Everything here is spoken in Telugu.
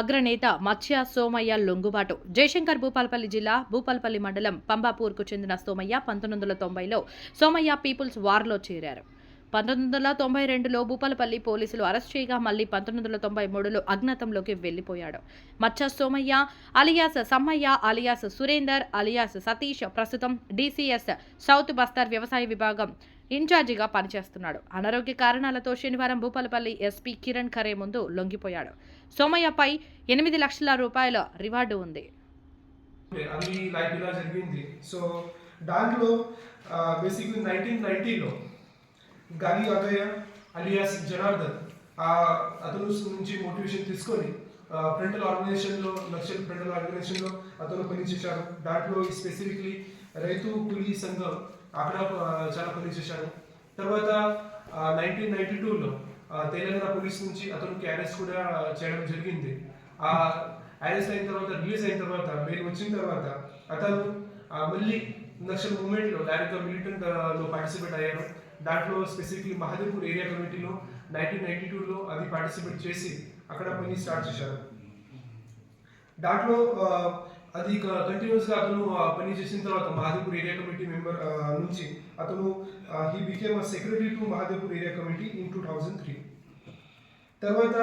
అగ్రనేత మత్స్య సోమయ్య లొంగుబాటు. జయశంకర్ భూపాలపల్లి జిల్లా భూపాలపల్లి మండలం పంబాపూర్కు చెందిన సోమయ్య పంతొమ్మిది వందల తొంభైలో సోమయ్య పీపుల్స్ వార్లో చేరారు. పంతొమ్మిది వందల తొంభై రెండులో భూపాలపల్లి పోలీసులు అరెస్ట్ చేయగా మళ్ళీ పంతొమ్మిది వందల తొంభై మూడులో అజ్ఞాతంలోకి వెళ్ళిపోయాడు Maccha Somayya alias Sammayya alias Surender alias Satish ప్రస్తుతం డీసీఎస్ సౌత్ బస్తర్ వ్యవసాయ విభాగం ఇన్ఛార్జిగా పనిచేస్తున్నాడు. అనారోగ్య కారణాలతో శనివారం భూపాలపల్లి ఎస్పీ కిరణ్ ఖరే ముందు లొంగిపోయాడు. సోమయ్యపై ఎనిమిది లక్షల రూపాయల రివార్డు ఉంది. అది లైక్ ఇలా జరిగింది. సో దాంట్లో బేసిక్లీ నైన్టీన్ నైన్టీలో గాలి అగయ్య అలియాస్ జనార్దన్ అతను నుంచి మోటివేషన్ తీసుకొని ఫ్రంటల్ ఆర్గనైజేషన్లో లక్షల ఫ్రంటల్ ఆర్గనైజేషన్లో అతను పనిచేశారు దాంట్లో స్పెసిఫిక్లీ రైతు కూలీ సంఘం అక్కడ చాలా చాలా పనిచేశారు తర్వాత నైన్టీన్ నైన్టీ టూలో తెలంగాణ పోలీస్ నుంచి అతనికి అరెస్ట్ కూడా చేయడం జరిగింది. ఆ అరెస్ట్ అయిన తర్వాత రిలీజ్ అయిన తర్వాత బెయిల్ వచ్చిన తర్వాత అతను మళ్ళీ నక్సల్ మూమెంట్లో డైరెక్ట్గా మిలిటెంట్లో పార్టిసిపేట్ అయ్యారు. దాంట్లో స్పెసిఫిక్లీ మహదేవ్పూర్ ఏరియా కమిటీలో నైన్టీన్ నైన్టీ టూలో అది పార్టిసిపేట్ చేసి అక్కడ పని స్టార్ట్ చేశారు. దాంట్లో అది కంటిన్యూస్గా అతను పని చేసిన తర్వాత మహాదేపూర్ ఏరియా కమిటీ మెంబర్ నుంచి అతను he became secretary to Mahadepur area committee in two thousand three తర్వాత